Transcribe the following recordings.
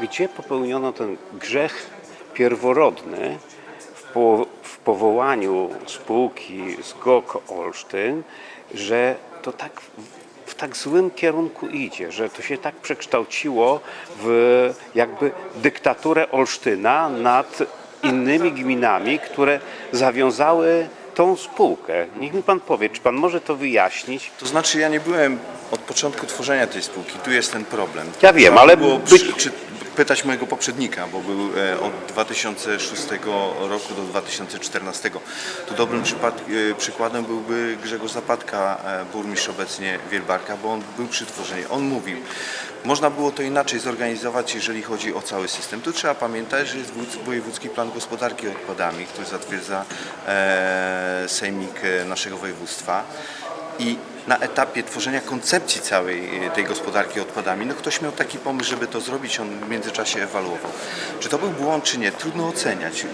Gdzie popełniono ten grzech pierworodny w, po, w powołaniu spółki z GOK Olsztyn, że to tak w, w tak złym kierunku idzie, że to się tak przekształciło w jakby dyktaturę Olsztyna nad innymi gminami, które zawiązały tą spółkę. Niech mi pan powie, czy pan może to wyjaśnić? To znaczy ja nie byłem od początku tworzenia tej spółki, tu jest ten problem. Ja wiem, ale było być- przy, czy, pytać mojego poprzednika, bo był e, od 2006 roku do 2014. Tu dobrym e, przykładem byłby Grzegorz Zapadka, e, burmistrz obecnie Wielbarka, bo on był przy tworzeniu. On mówił, można było to inaczej zorganizować, jeżeli chodzi o cały system. Tu trzeba pamiętać, że jest wojewódzki plan gospodarki odpadami, który zatwierdza e, sejmik e, naszego województwa. I na etapie tworzenia koncepcji całej e, tej gospodarki odpadami, no ktoś miał taki pomysł, żeby to zrobić, on w międzyczasie ewaluował. Czy to był błąd, czy nie, trudno oceniać.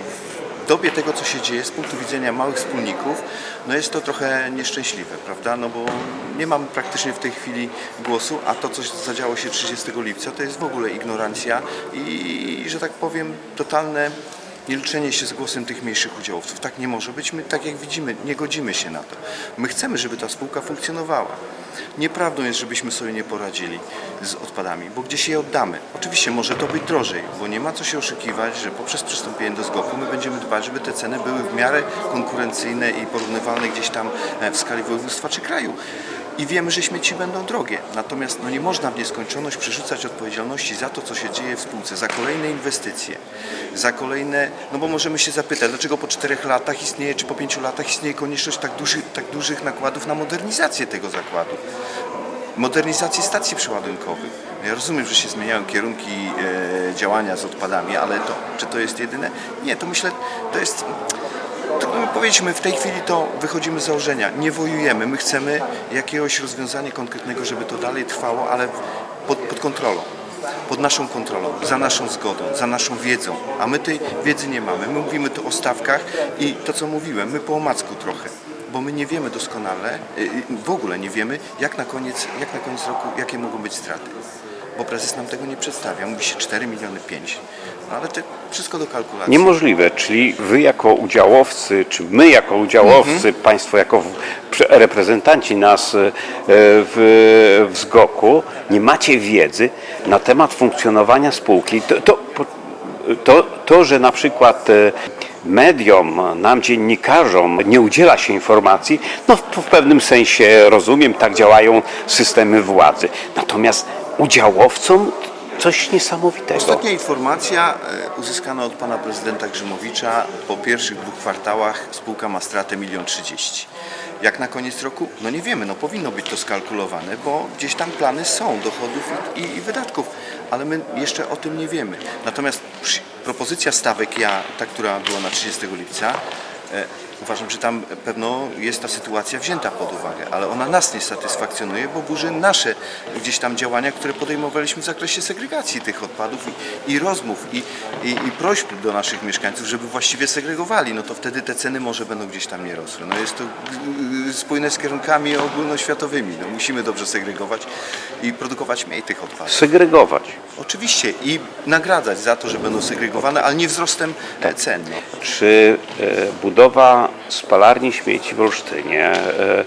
Dobie tego, co się dzieje z punktu widzenia małych wspólników, no jest to trochę nieszczęśliwe, prawda? No bo nie mamy praktycznie w tej chwili głosu, a to, co zadziało się 30 lipca, to jest w ogóle ignorancja i, że tak powiem, totalne nie liczenie się z głosem tych mniejszych udziałowców. Tak nie może być. My, tak jak widzimy, nie godzimy się na to. My chcemy, żeby ta spółka funkcjonowała. Nieprawdą jest, żebyśmy sobie nie poradzili z odpadami, bo gdzieś je oddamy. Oczywiście może to być drożej, bo nie ma co się oszukiwać, że poprzez przystąpienie do zgopu my będziemy dbać, żeby te ceny były w miarę konkurencyjne i porównywalne gdzieś tam e, w skali województwa czy kraju. I wiemy, że śmieci będą drogie. Natomiast no nie można w nieskończoność przerzucać odpowiedzialności za to, co się dzieje w spółce, za kolejne inwestycje, za kolejne, no bo możemy się zapytać, dlaczego po czterech latach istnieje, czy po pięciu latach istnieje konieczność tak dużych, tak dużych nakładów na modernizację tego zakładu modernizacji stacji przeładunkowych. Ja rozumiem, że się zmieniają kierunki e, działania z odpadami, ale to, czy to jest jedyne? Nie, to myślę, to jest... Trudno mi powiedzieć, my w tej chwili to wychodzimy z założenia, nie wojujemy, my chcemy jakiegoś rozwiązania konkretnego, żeby to dalej trwało, ale pod, pod kontrolą. Pod naszą kontrolą, za naszą zgodą, za naszą wiedzą, a my tej wiedzy nie mamy. My mówimy tu o stawkach i to, co mówiłem, my po omacku trochę bo my nie wiemy doskonale, y, y, w ogóle nie wiemy, jak na koniec, jak na koniec roku, jakie mogą być straty. Bo prezes nam tego nie przedstawia. Mówi się 4 miliony 5. No ale to wszystko do kalkulacji. Niemożliwe, czyli wy jako udziałowcy, czy my jako udziałowcy, państwo jako reprezentanci nas e, w, w ZGOK-u, nie macie wiedzy na temat funkcjonowania spółki. To, to, to, to że na przykład e, mediom, nam dziennikarzom nie udziela się informacji, no w, w pewnym sensie rozumiem, tak działają systemy władzy. Natomiast udziałowcom coś niesamowitego. Ostatnia informacja e, uzyskana od pana prezydenta Grzymowicza po pierwszych dwóch kwartałach spółka ma stratę 1 trzydzieści. Jak na koniec roku? No nie wiemy, no powinno być to skalkulowane, bo gdzieś tam plany są dochodów i, i, wydatków, ale my jeszcze o tym nie wiemy. Natomiast propozycja stawek ja, ta, która była na 30 lipca, e, uważam, że tam pewno jest ta sytuacja wzięta pod uwagę, ale ona nas nie satysfakcjonuje, bo burzy nasze gdzieś tam działania, które podejmowaliśmy w zakresie segregacji tych odpadów i, i rozmów i, i, i prośb do naszych mieszkańców, żeby właściwie segregowali, no to wtedy te ceny może będą gdzieś tam nie rosły. No jest to y, spójne z kierunkami ogólnoświatowymi. No musimy dobrze segregować i produkować mniej tych odpadów. Segregować. Oczywiście i nagradzać za to, że będą segregowane, ale nie wzrostem e, cen. No. Czy e, budowa spalarni śmieci w Olsztynie, e,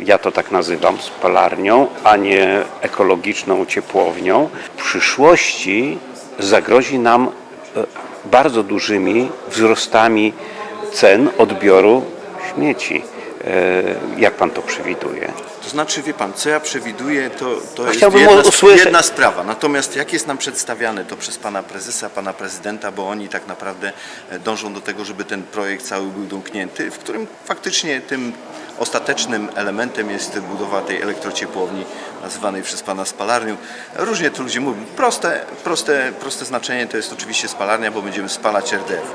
ja to tak nazywam spalarnią, a nie ekologiczną ciepłownią, w przyszłości zagrozi nam e, bardzo dużymi wzrostami cen odbioru śmieci. E, Jak pan to przewiduje? To znaczy, wie pan, co ja przewiduję, to, to jest chciałbym jedna, usłyszeć- jedna sprawa. Natomiast jak jest nam przedstawiane to przez pana prezesa, pana prezydenta, bo oni tak naprawdę e, dążą do tego, żeby ten projekt cały był domknięty, w którym faktycznie tym ostatecznym elementem jest budowa tej elektrociepłowni nazywanej przez pana spalarnią. Różnie to ludzie mówią. Proste, proste, proste znaczenie to jest oczywiście spalarnia, bo będziemy spalać RDF.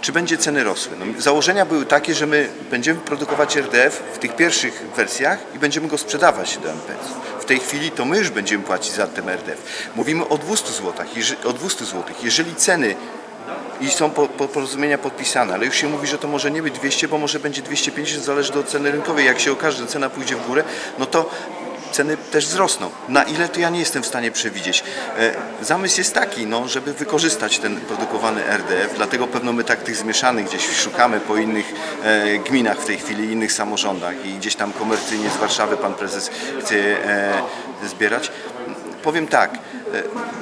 Czy będzie ceny rosły? No, założenia były takie, że my będziemy produkować RDF w tych pierwszych wersjach i będziemy go sprzedawać do MPC. W tej chwili to my już będziemy płacić za ten RDF. Mówimy o 200 zł. O 200 zł. Jeżeli ceny i są po, po, porozumienia podpisane, ale już się mówi, że to może nie być 200, bo może będzie 250, zależy od ceny rynkowej. Jak się okaże, że cena pójdzie w górę, no to ceny też wzrosną. Na ile to ja nie jestem w stanie przewidzieć. E, Zamysł jest taki, no, żeby wykorzystać ten produkowany RDF, dlatego pewno my tak tych zmieszanych gdzieś szukamy po innych e, gminach w tej chwili, innych samorządach i gdzieś tam komercyjnie z Warszawy pan prezes chce e, zbierać. Powiem tak,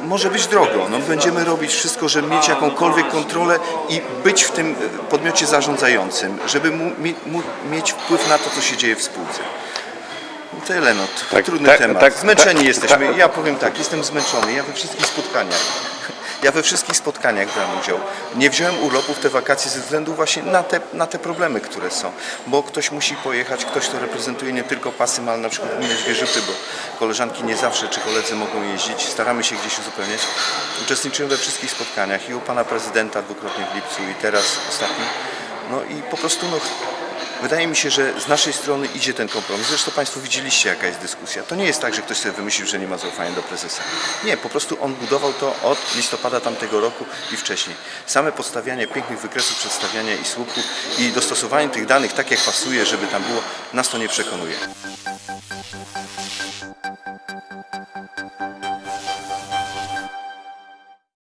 może być drogo, no, będziemy robić wszystko, żeby mieć jakąkolwiek kontrolę i być w tym podmiocie zarządzającym, żeby mu, mu, mieć wpływ na to, co się dzieje w spółce. Tyle, no, Tak, trudny tak, temat. tak, Zmęczeni tak, jesteśmy. tak. Ja powiem tak, jestem zmęczony. Ja we wszystkich spotkaniach. Ja we wszystkich spotkaniach brałem udział. Nie wziąłem urlopu w te wakacje ze względu właśnie na te, na te problemy, które są. Bo ktoś musi pojechać, ktoś, kto reprezentuje nie tylko pasy, ale na przykład gminę Zwierzyty, bo koleżanki nie zawsze czy koledzy mogą jeździć. Staramy się gdzieś uzupełniać. Uczestniczyłem we wszystkich spotkaniach i u pana prezydenta dwukrotnie w lipcu i teraz ostatni. No i po prostu no, Wydaje mi się, że z naszej strony idzie ten kompromis. Zresztą Państwo widzieliście, jaka jest dyskusja. To nie jest tak, że ktoś sobie wymyślił, że nie ma zaufania do prezesa. Nie, po prostu on budował to od listopada tamtego roku i wcześniej. Same podstawianie pięknych wykresów przedstawiania i słupków i dostosowanie tych danych tak, jak pasuje, żeby tam było, nas to nie przekonuje.